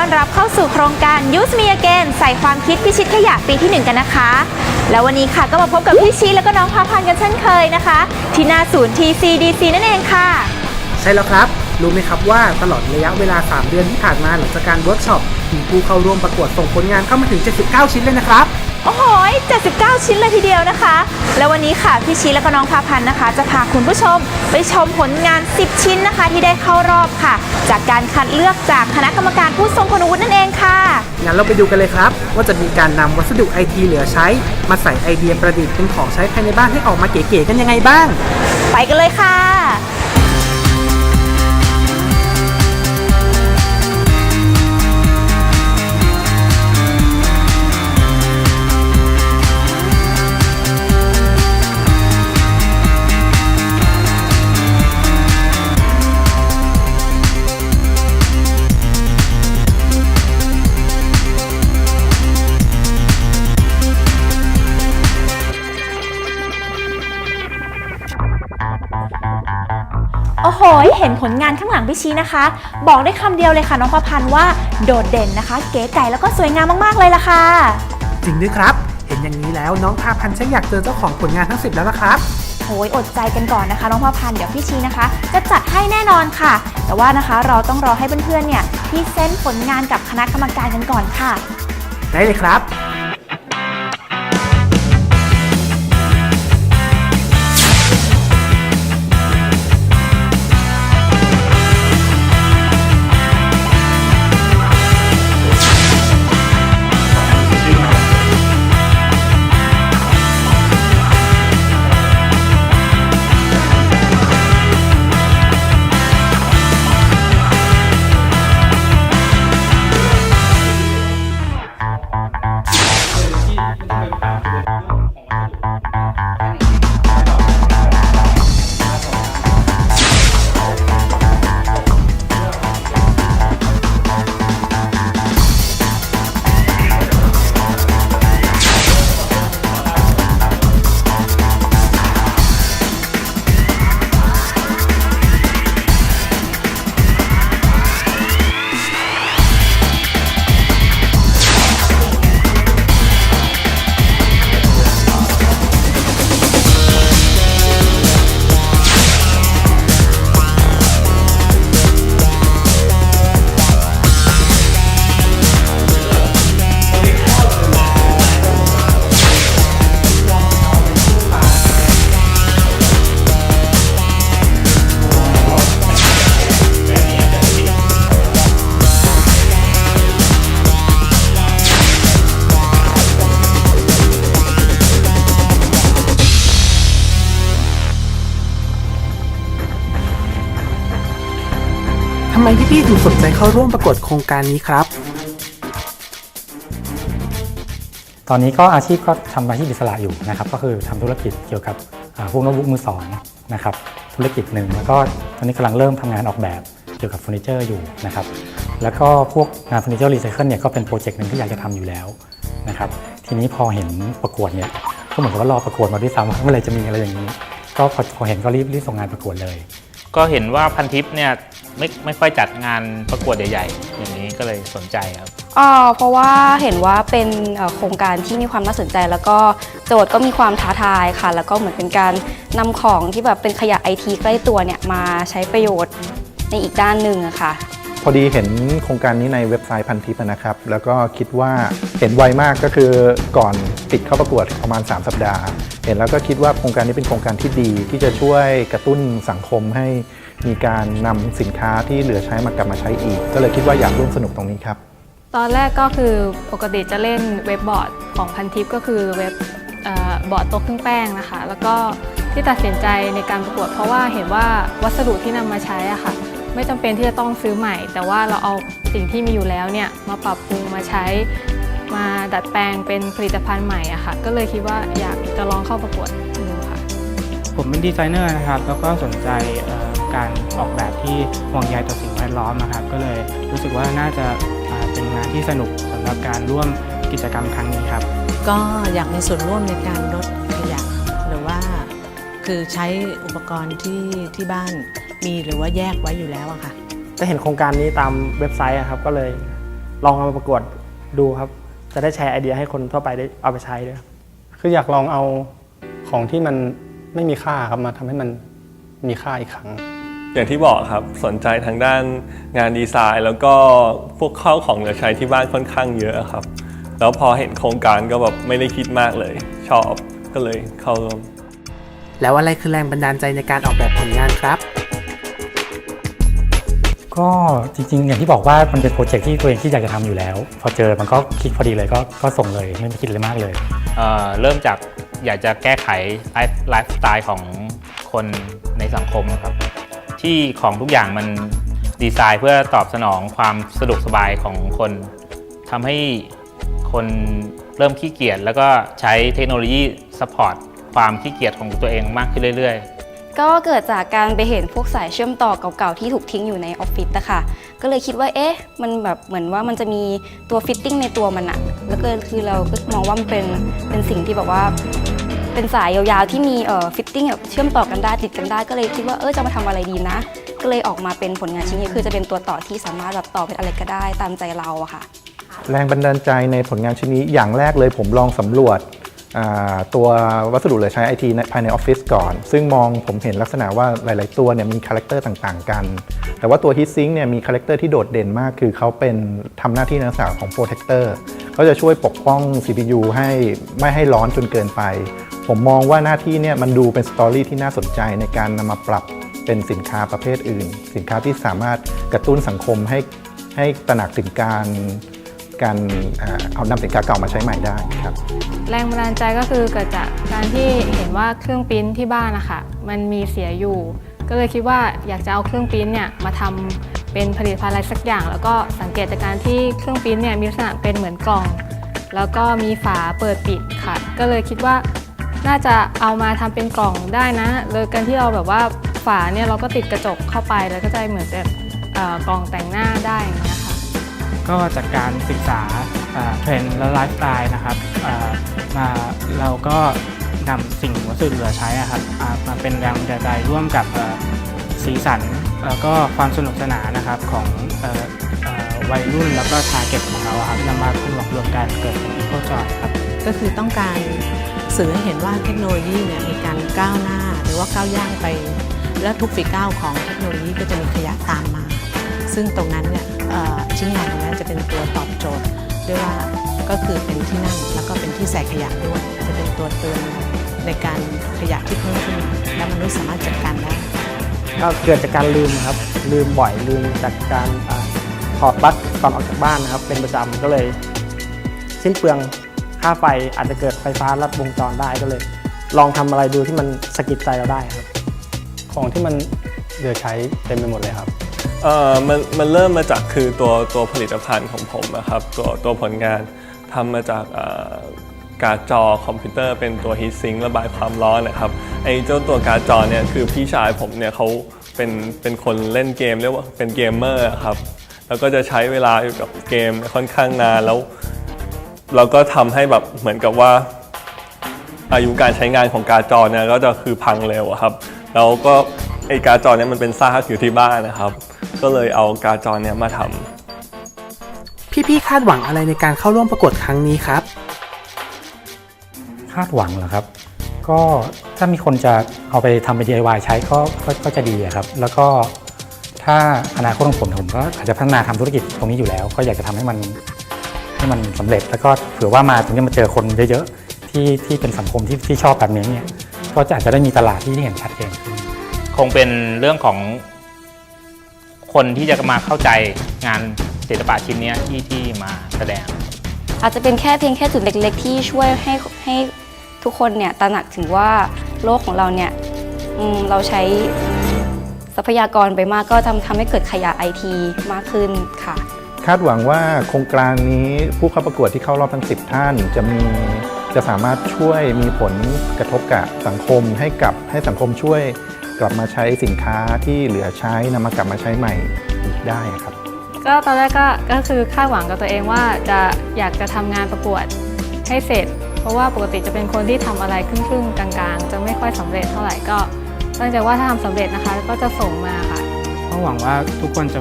ต้อนรับเข้าสู่โครงการ Use Me Again ใส่ความคิดพิชิตขยะปีที่ 1 กันนะคะ แล้ววันนี้ค่ะก็มาพบกับพี่ชีแล้วก็น้องพาพันธ์กันเช่นเคยนะคะ ที่หน้าศูนย์ TCDC นั่นเองค่ะ ใช่แล้วครับ รู้ไหมครับว่าตลอดระยะเวลา 3 เดือนที่ผ่านมาหลังจากการเวิร์กช็อปมีผู้เข้าร่วมประกวดส่งผลงานเข้ามาถึง 79 ชิ้นเลยนะครับ โอ้โห 79 ชิ้นเลยทีเดียวนะคะ แล้ววันนี้ค่ะพี่ชีและก็น้องพาพันธ์นะคะ จะพาคุณผู้ชมไปชมผลงาน 10 ชิ้นนะคะ ที่ได้เข้ารอบค่ะ จากการคัดเลือกจากคณะกรรมการผู้ทรงคุณวุฒินั่นเองค่ะ งั้นเราไปดูกันเลยครับ ว่าจะมีการนำวัสดุไอทีเหลือใช้ มาใส่ไอเดียประดิษฐ์เป็นของใช้ภายในบ้านให้ออกมาเก๋ๆกันยังไงบ้าง ไปกันเลยค่ะ อ้โห เห็นผลงานข้างหลังพี่ชีนะคะ บอกได้คำเดียวเลยค่ะน้องประพันธ์ว่าโดดเด่นนะคะ เก๋ไก่แล้วก็สวยงามมากๆเลยล่ะค่ะ จริงด้วยครับ เห็นอย่างนี้แล้วน้องพาพันธ์ชักอยากเจอเจ้าของผลงานทั้ง 10 แล้วละครับ โอ้ยอดใจกันก่อนนะคะ น้องพระพันธ์เดี๋ยวพี่ชีนะคะ จะจัดให้แน่นอนค่ะ แต่ว่านะคะเราต้องรอให้เพื่อนๆเนี่ยพรี่เส้นต์ผลงานกับคณะกรรมการกันก่อนค่ะ ได้เลยครับ ท พี่ๆถึงสนใจเข้าร่วมประกวดโครงการนี้ครับ ตอนนี้ก็อาชีพก็ทำอาชีพอิสระอยู่นะครับ ก็คือทำธุรกิจเกี่ยวกับอ่าพวกโน้ตบุ๊กมือสองนะครับ ธุรกิจหนึ่งแล้วก็ตอนนี้กำลังเริ่มทำงานออกแบบเกี่ยวกับเฟอร์นิเจอร์อยู่นะครับ แล้วก็พวกงานเฟอร์นิเจอร์รีไซเคิลเนี่ยก็เป็นโปรเจกต์หนึ่งที่อยากจะทำอยู่แล้วนะครับ ทีนี้พอเห็นประกวดเนี่ยก็เหมือนกับว่ารอประกวดมาด้วยซ้ำว่าเมื่อไหรจะมีอะไรอย่างนี้ ก็พอพอเห็นก็รีบรีบส่งงานประกวดเลย ก็เห็นว่าพันทิปเนี่ย ไม่ไม่ค่อยจัดงานประกวดใหญ่ๆ อย่างนี้ก็เลยสนใจครับอ่าเพราะว่าเห็นว่าเป็นเอ่อโครงการที่มีความน่าสนใจ แล้วก็โจทย์ก็มีความท้าทายค่ะ แล้วก็เหมือนเป็นการนำของที่แบบเป็นขยะไอทีใกล้ตัวเนี่ยมาใช้ประโยชน์ในอีกด้านหนึ่งอะค่ะ พอดีเห็นโครงการนี้ในเว็บไซต์พันทิปนะครับ แล้วก็คิดว่าเห็นไวมากก็คือก่อนติดเข้าประกวดประมาณ 3 สัปดาห์ เห็นแล้วก็คิดว่าโครงการนี้เป็นโครงการที่ดีที่จะช่วยกระตุ้นสังคมให้ มีการนำสินค้าที่เหลือใช้มากลับมาใช้อีก ก็เลยคิดว่าอยากร่วมสนุกตรงนี้ครับ ตอนแรกก็คือปกติจะเล่นเว็บบอร์ดของพันทิปก็คือเว็บเอ่อบอร์ดโต๊ะเครื่องแป้งนะคะ แล้วก็ที่ตัดสินใจในการประกวดเพราะว่าเห็นว่าวัสดุที่นำมาใช้อะค่ะ ไม่จำเป็นที่จะต้องซื้อใหม่ แต่ว่าเราเอาสิ่งที่มีอยู่แล้วเนี่ยมาปรับปรุงมาใช้ มาดัดแปลงเป็นผลิตภัณฑ์ใหม่อะค่ะ ก็เลยคิดว่าอยากจะลองเข้าประกวดดูค่ะ ผมเป็นดีไซเนอร์นะครับ แล้วก็สนใจเอ่อ การออกแบบที่ห่วงใยต่อสิ่งแวดล้อมนะครับ ก็เลยรู้สึกว่าน่าจะอ่าเป็นงานที่สนุกสำหรับการร่วมกิจกรรมครั้งนี้ครับ ก็อยากมีส่วนร่วมในการลดขยะหรือว่าคือใช้อุปกรณ์ที่ที่บ้านมีหรือว่าแยกไว้อยู่แล้วอะค่ะจะเห็นโครงการนี้ตามเว็บไซต์อะครับ ก็เลยลองเอามาประกวดดูครับ จะได้แชร์ไอเดียให้คนทั่วไปได้เอาไปใช้ด้วยครับคืออยากลองเอาของที่มันไม่มีค่าครับมาทำให้มันมีค่าอีกครั้ง อย่างที่บอกครับสนใจทางด้านงานดีไซน์ แล้วก็พวกข้าวของเหลือใช้ที่บ้านค่อนข้างเยอะครับ แล้วพอเห็นโครงการก็แบบไม่ได้คิดมากเลย ชอบก็เลยเข้าร่วมแล้วอะไรคือแรงบันดาลใจในการออกแบบผลงานครับ ก็จริงๆ อย่างที่บอกว่ามันเป็นโปรเจกต์ที่ตัวเองที่อยากจะทำอยู่แล้ว พอเจอมันก็คลิกพอดีเลยก็ก็ส่งเลยไม่คิดเลยมากเลย เอ่อเริ่มจากอยากจะแก้ไขไลฟ์ไลฟ์สไตล์ของคนในสังคมนะครับ ที่ของทุกอย่างมันดีไซน์เพื่อตอบสนองความสะดวกสบายของคนทำให้คนเริ่มขี้เกียจแล้วก็ใช้เทคโนโลยีซัพพอร์ตความขี้เกียจของตัวเองมากขึ้นเรื่อยๆก็เกิดจากการไปเห็นพวกสายเชื่อมต่อเก่าๆ ที่ถูกทิ้งอยู่ในออฟฟิศนะคะ ก็เลยคิดว่า เอ๊ะ มันแบบเหมือนว่ามันจะมีตัวฟิตติ้งในตัวมันอะแล้วก็คือเราก็มองว่ามันเป็นเป็นสิ่งที่แบบว่า เป็นสายยาวๆที่มีเอ่อฟิตติ้งแบบเชื่อมต่อกันได้ติดกันได้ก็เลยคิดว่าเออจะมาทำอะไรดีนะ ก็เลยออกมาเป็นผลงานชิ้นนี้คือจะเป็นตัวต่อที่สามารถแบบต่อเป็นอะไรก็ได้ตามใจเราอะค่ะ แรงบันดาลใจในผลงานชิ้นนี้อย่างแรกเลยผมลองสำรวจอ่าตัววัสดุเหลือใช้ไอทีภายในออฟฟิศก่อน ซึ่งมองผมเห็นลักษณะว่าหลาย ๆ ตัวเนี่ยมีคาแรคเตอร์ต่างๆ กัน แต่ว่าตัว Heat Sink เนี่ยมีคาแรคเตอร์ที่โดดเด่นมาก คือเขาเป็นทำหน้าที่ในลักษณะของโปรเทคเตอร์เขาจะช่วยปกป้อง CPU ให้ไม่ให้ร้อนจนเกินไป ผมมองว่าหน้าที่เนี่ยมันดูเป็นสตอรี่ที่น่าสนใจในการนำมาปรับเป็นสินค้าประเภทอื่น สินค้าที่สามารถกระตุ้นสังคมให้ให้ตระหนักถึงการการเอานำสินค้าเก่ามาใช้ใหม่ได้ครับ แรงบันดาลใจก็คือเกิดจากการที่เห็นว่าเครื่องปิ้นที่บ้านนะคะมันมีเสียอยู่ ก็เลยคิดว่าอยากจะเอาเครื่องปิ้นเนี่ยมาทำเป็นผลิตภัณฑ์อะไรสักอย่าง แล้วก็สังเกตจากการที่เครื่องปิ้นเนี่ยมีลักษณะเป็นเหมือนกล่อง แล้วก็มีฝาเปิดปิดค่ะ ก็เลยคิดว่า น่าจะเอามาทำเป็นกล่องได้นะเลยกันที่เราแบบว่าฝาเนี่ยเราก็ติดกระจกเข้าไปแล้วก็จะเหมือนเป็นเอ่อกล่องแต่งหน้าได้อย่างเงี้ยค่ะก็จากการศึกษาอ่าเทรนด์และไลฟ์สไตล์นะครับอ่ามาเราก็นำสิ่งวัสดุเหลือใช้อะครับอ่ามาเป็นแรงบันดาลใจร่วมกับเอ่อสีสันแล้วก็ความสนุกสนานนะครับของเอ่อเอ่อวัยรุ่นแล้วก็ทาร์เก็ตของเราอะครับนำมารวมรวมกันเกิดเป็นอีโคจอยครับก็คือต้องการ สื่อให้เห็นว่าเทคโนโลยีเนี่ยมีการก้าวหน้า หรือว่าก้าวย่างไป และทุกฝีก้าวของเทคโนโลยีก็จะมีขยะตามมา ซึ่งตรงนั้นเนี่ยชิ้นงานตรงนั้นจะเป็นตัวตอบโจทย์ด้วยว่าก็คือเป็นที่นั่งแล้วก็เป็นที่ใส่ขยะด้วย จะเป็นตัวเตือนในการขยะที่เพิ่มขึ้นและมนุษย์สามารถจัดการได้ก็เกิดจากการลืมครับ ลืมบ่อยลืมจากการถอดปลั๊กก่อนออกจากบ้านนะครับ เป็นประจำก็เลยสิ้นเปลือง ค่าไฟอาจจะเกิดไฟฟ้าลัดวงจรได้ก็เลย ลองทำอะไรดูที่มันสะกิดใจเราได้ครับ ของที่มันเหลือใช้เต็มไปหมดเลยครับเอ่อมันมันเริ่มมาจากคือตัวตัวผลิตภัณฑ์ของผมนะครับตัวตัวผลงานทำมาจากเอ่อการ์ดจอคอมพิวเตอร์เป็นตัวฮีทซิงค์ระบายความร้อนนะครับไอ้เจ้าตัวการ์ดจอเนี่ยคือพี่ชายผมเนี่ยเขาเป็นเป็นคนเล่นเกมเรียกว่าเป็นเกมเมอร์ครับแล้วก็จะใช้เวลาอยู่กับเกมค่อนข้างนานแล้ว เราก็ทำให้แบบเหมือนกับว่า อายุการใช้งานของการ์ดจอเนี่ยก็จะคือพังเร็วอะครับแล้วก็ไอการ์ดจอเนี่ยมันเป็นซากอยู่ที่บ้านนะครับ ก็เลยเอาการ์ดจอเนี่ยมาทำพี่ๆคาดหวังอะไรในการเข้าร่วมประกวดครั้งนี้ครับ คาดหวังเหรอครับ ก็ถ้ามีคนจะเอาไปทำเป็น DIY ใช้ก็ก็ก็จะดีอะครับ แล้วก็ถ้าอนาคตของผมผมก็อาจจะพัฒนาทำธุรกิจตรงนี้อยู่แล้ว ก็อยากจะทำให้มัน ให้มันสำเร็จ แล้วก็เผื่อว่ามาตรงนี้มาเจอคนเยอะๆที่ที่เป็นสังคมที่ที่ชอบแบบนี้เนี่ยก็จะอาจจะได้มีตลาดที่เห็นชัดเจนขึ้นคงเป็นเรื่องของคนที่จะมาเข้าใจงานศิลปะชิ้นเนี้ยที่ที่มาแสดง อาจจะเป็นแค่เพียงแค่จุดเล็ก ๆ ที่ช่วยให้ให้ทุกคนเนี่ยตระหนักถึงว่าโลกของเราเนี่ยอืมเราใช้ทรัพยากรไปมากก็ทำทำให้เกิดขยะไอทีมากขึ้นค่ะ คาดหวังว่าโครงการนี้ผู้เข้าประกวดที่เข้ารอบทั้ง 10 ท่าน จะมีจะสามารถช่วยมีผลกระทบกับสังคมให้กับให้สังคมช่วยกลับมาใช้สินค้าที่เหลือใช้นำมากลับมาใช้ใหม่อีกได้ครับ ก็ตอนแรกก็ก็คือคาดหวังกับตัวเองว่าจะอยากจะทำงานประกวดให้เสร็จ เพราะว่าปกติจะเป็นคนที่ทำอะไรครึ่งๆกลางๆ จะไม่ค่อยสำเร็จเท่าไหร่ก็ตั้งใจว่าถ้าทำสำเร็จนะคะก็จะส่งมาค่ะ หวังว่าทุกคนจะ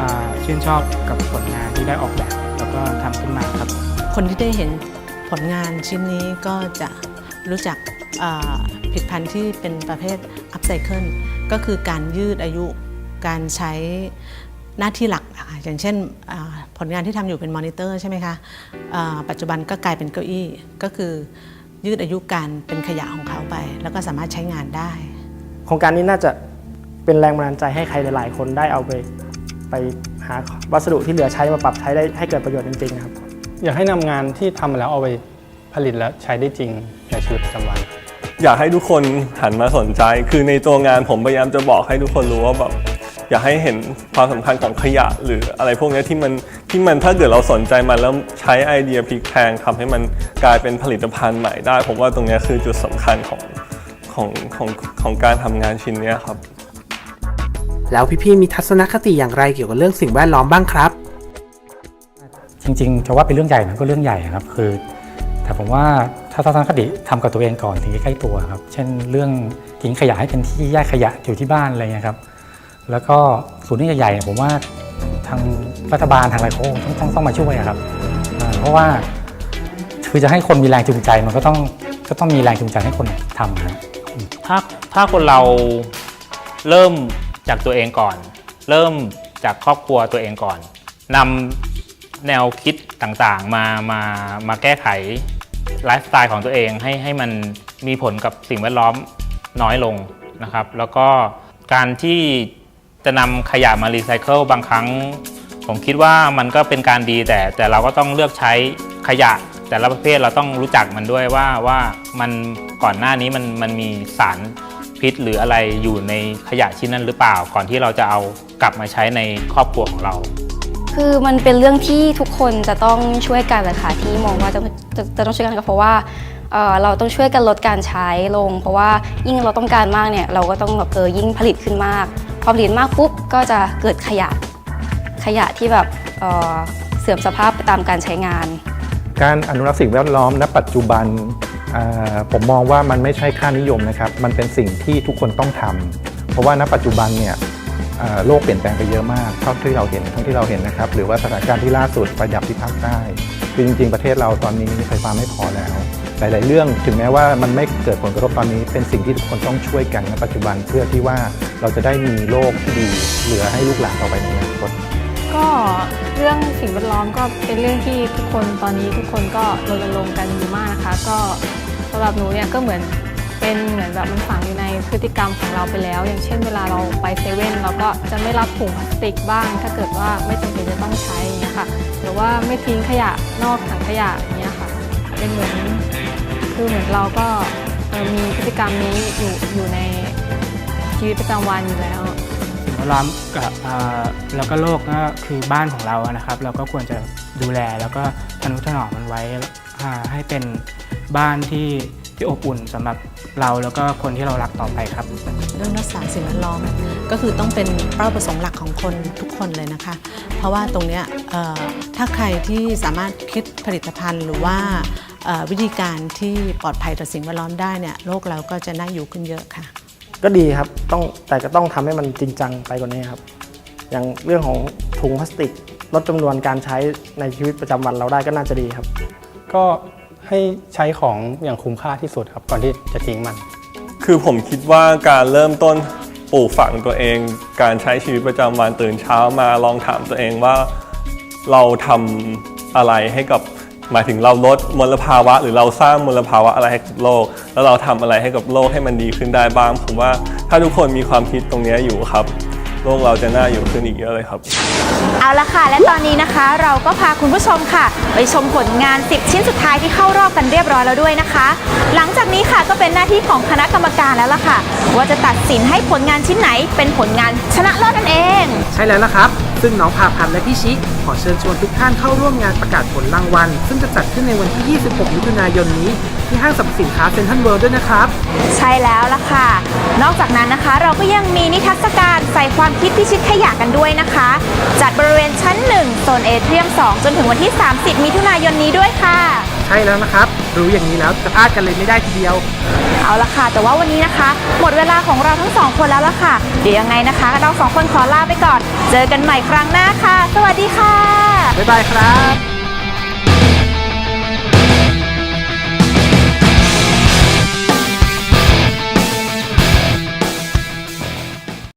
อ่าชื่นชอบกับผลงานที่ได้ออกแบบ แล้วก็ทำขึ้นมาครับ คนที่ได้เห็นผลงานชิ้นนี้ก็จะรู้จักเอ่อผลิตภัณฑ์ที่เป็นประเภท upcycle ก็คือการยืดอายุการใช้หน้าที่หลักนะคะอย่างเช่นอ่าผลงานที่ทำอยู่เป็นมอนิเตอร์ใช่ไหมคะอ่าปัจจุบันก็กลายเป็นเก้าอี้ ก็คือยืดอายุการเป็นขยะของเขาไป แล้วก็สามารถใช้งานได้ โครงการนี้น่าจะ เป็นแรงบันดาลใจให้ใครหลายๆ คนได้เอาไปไปหาวัสดุที่เหลือใช้มาปรับใช้ได้ให้เกิดประโยชน์จริงๆครับ อยากให้นำงานที่ทำมาแล้วเอาไปผลิตแล้วใช้ได้จริงในชีวิตประจำวัน อยากให้ทุกคนหันมาสนใจ คือในตัวงานผมพยายามจะบอกให้ทุกคนรู้ว่าแบบอยากให้เห็นความสำคัญของขยะ หรืออะไรพวกนี้ที่มันที่มันถ้าเกิดเราสนใจมันแล้วใช้ไอเดียพลิกแพลงทำให้มันกลายเป็นผลิตภัณฑ์ใหม่ได้ ผมว่าตรงนี้คือจุดสำคัญของของของของการทำงานชิ้นเนี้ยครับ แล้วพี่ๆมีทัศนคติอย่างไรเกี่ยวกับเรื่องสิ่งแวดล้อมบ้างครับ จริงๆจะว่าเป็นเรื่องใหญ่มันก็เรื่องใหญ่ครับคือ แต่ผมว่าถ้าทัศนคติทำกับตัวเองก่อนถึงจะใกล้ตัวครับ เช่นเรื่องทิ้งขยะให้เป็นที่แยกขยะอยู่ที่บ้านอะไรเงี้ยครับ แล้วก็ศูนย์ที่ใหญ่ๆผมว่าทางรัฐบาลทางอะไรเขาต้องต้องต้องมาช่วยอะครับอ่าเพราะว่าคือจะให้คนมีแรงจูงใจมันก็ต้องก็ต้องมีแรงจูงใจให้คนทำครับถ้าถ้าคนเราเริ่ม จากตัวเองก่อน เริ่มจากครอบครัวตัวเองก่อนนำแนวคิดต่างๆมามามาแก้ไขไลฟ์สไตล์ของตัวเองให้ให้มันมีผลกับสิ่งแวดล้อมน้อยลงนะครับ แล้วก็การที่จะนำขยะมารีไซเคิลบางครั้ง ผมคิดว่ามันก็เป็นการดีแต่แต่เราก็ต้องเลือกใช้ขยะ แต่ละประเภทเราต้องรู้จักมันด้วยว่าว่ามันก่อนหน้านี้มันมันมีสาร พิษหรืออะไรอยู่ในขยะชิ้นนั้นหรือเปล่า ก่อนที่เราจะเอากลับมาใช้ในครอบครัวของเรา คือมันเป็นเรื่องที่ทุกคนจะต้องช่วยกันแหละค่ะที่มองว่าจะจะจะต้องช่วยกันก็เพราะว่าเอ่อเราต้องช่วยกันลดการใช้ลง เพราะว่ายิ่งเราต้องการมากเนี่ยเราก็ต้องแบบเออยิ่งผลิตขึ้นมาก พอผลิตมากปุ๊บก็จะเกิดขยะขยะที่แบบเอ่อเสื่อมสภาพไปตามการใช้งาน การอนุรักษ์สิ่งแวดล้อมณปัจจุบันอ่า ผมมองว่ามันไม่ใช่ค่านิยมนะครับ มันเป็นสิ่งที่ทุกคนต้องทำเพราะว่าณปัจจุบันเนี่ยโลกเปลี่ยนแปลงไปเยอะมาก เท่าที่เราเห็นเท่าที่เราเห็นนะครับ หรือว่าสถานการณ์ที่ล่าสุดไฟดับที่ภาคใต้คือจริง ๆ ประเทศเราตอนนี้ไฟฟ้าไม่พอแล้ว หลาย ๆ เรื่องถึงแม้ว่ามันไม่เกิดผลกระทบตอนนี้ เป็นสิ่งที่ทุกคนต้องช่วยกันณปัจจุบันเพื่อที่ว่าเราจะได้มีโลกที่ดี เหลือให้ลูกหลานต่อไปในอนาคต ก็เรื่องสิ่งแวดล้อมก็เป็นเรื่องที่ทุกคนตอนนี้ทุกคนก็รณรงค์กันอยู่มากนะคะ ก็สำหรับหนูเนี่ยก็เหมือนเป็นเหมือนแบบมันฝังอยู่ในพฤติกรรมของเราไปแล้ว อย่างเช่นเวลาเราไปเซเว่นเราก็จะไม่รับถุงพลาสติกบ้าง ถ้าเกิดว่าไม่จำเป็นจะต้องใช้อย่างเงี้ยค่ะหรือว่าไม่ทิ้งขยะนอกถังขยะอย่างเงี้ยค่ะเป็นเหมือนคือเหมือนเราก็มีพฤติกรรมนี้อยู่อยู่ในชีวิตประจำวันอยู่แล้ว แวดล้อมกับแล้วก็โลกก็คือบ้านของเราอะนะครับ เราก็ควรจะดูแลแล้วก็ทนุถนอมมันไว้ให้เป็นบ้านที่ที่อบอุ่นสำหรับเราแล้วก็คนที่เรารักต่อไปครับ เรื่องรักษาสิ่งแวดล้อมก็คือต้องเป็นเป้าประสงค์หลักของคนทุกคนเลยนะคะ เพราะว่าตรงนี้ถ้าใครที่สามารถคิดผลิตภัณฑ์หรือว่าวิธีการที่ปลอดภัยต่อสิ่งแวดล้อมได้เนี่ยโลกเราก็จะน่าอยู่ขึ้นเยอะค่ะ ก็ดีครับต้องแต่ก็ต้องทำให้มันจริงจังไปกว่านี้ครับ อย่างเรื่องของถุงพลาสติกลดจำนวนการใช้ในชีวิตประจำวันเราได้ก็น่าจะดีครับ ก็ให้ใช้ของอย่างคุ้มค่าที่สุดครับก่อนที่จะทิ้งมัน คือผมคิดว่าการเริ่มต้นปลูกฝังตัวเอง การใช้ชีวิตประจำวันตื่นเช้ามาลองถามตัวเองว่าเราทำอะไรให้กับ หมายถึงเราลดมลภาวะ หรือเราสร้างมลภาวะอะไรให้กับโลก แล้วเราทำอะไรให้กับโลกให้มันดีขึ้นได้บ้างผมว่าถ้าทุกคนมีความคิดตรงนี้อยู่ครับ โลกเราจะน่าอยู่ขึ้นอีกเยอะเลยครับ เอาละค่ะ และตอนนี้นะคะ เราก็พาคุณผู้ชมค่ะ ไปชมผลงาน 10 ชิ้นสุดท้ายที่เข้ารอบกันเรียบร้อยแล้วด้วยนะคะ หลังจากนี้ค่ะก็เป็นหน้าที่ของคณะกรรมการแล้วล่ะค่ะ ว่าจะตัดสินให้ผลงานชิ้นไหนเป็นผลงานชนะเลิศนั่นเอง ใช่แล้วละครับ ซึ่งน้องพาพันธ์และพี่ชิ ขอเชิญชวนทุกท่านเข้าร่วมงานประกาศผลรางวัล ซึ่งจะจัดขึ้นในวันที่ 26 มิถุนายนนี้ ที่ห้างสรรพสินค้าเซ็นทรัลเวิลด์ด้วยนะครับ ใช่แล้วล่ะค่ะ นอกจากนั้นนะคะ เราก็ยังมีนิทรรศการใส่ความคิดพิชิตขยะกันด้วยนะคะ จัดบริเวณชั้น 1 โซนเอเทียม 2 จนถึงวันที่ 30 มิถุนายนนี้ด้วยค่ะ ใช่แล้วนะครับ รู้อย่างนี้แล้วจะพลาดกันเลยไม่ได้ทีเดียว เอาละค่ะ แต่ว่าวันนี้นะคะ หมดเวลาของเราทั้งสองคนแล้วล่ะค่ะ เดี๋ยวยังไงนะคะ เราสองคนขอลาไปก่อน เจอกันใหม่ครั้งหน้าค่ะ สวัสดีค่ะ บ๊ายบายครับ